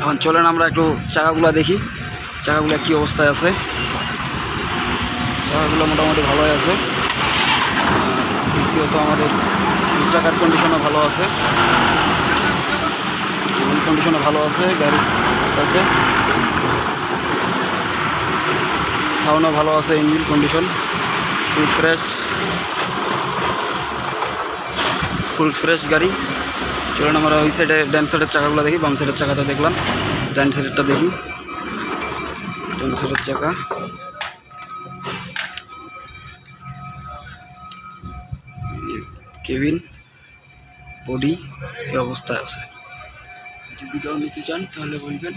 এখন চলেন আমরা একটু চাকাগুলো দেখি। চাকাগুলো কি অবস্থায় আছে? চাকাগুলো মোটামুটি ভালোই আছে। দ্বিতীয়ত আমাদের চাকার কন্ডিশনও ভালো আছে। কন্ডিশনও ভালো আছে, গাড়ি আছে। সাউন্ডও ভালো আছে engine condition full fresh full fresh গাড়ি। চলুন আমরা ওই সাইডে ডান সাইডের চাকাগুলো দেখি, বাম সাইডের চাকা তো দেখলাম। ডান সাইডেরটা দেখি। ডান সাইডের চাকা। কেবিন বডি এই অবস্থায় আছে। যদি কেউ নিতে চান তাহলে বলবেন।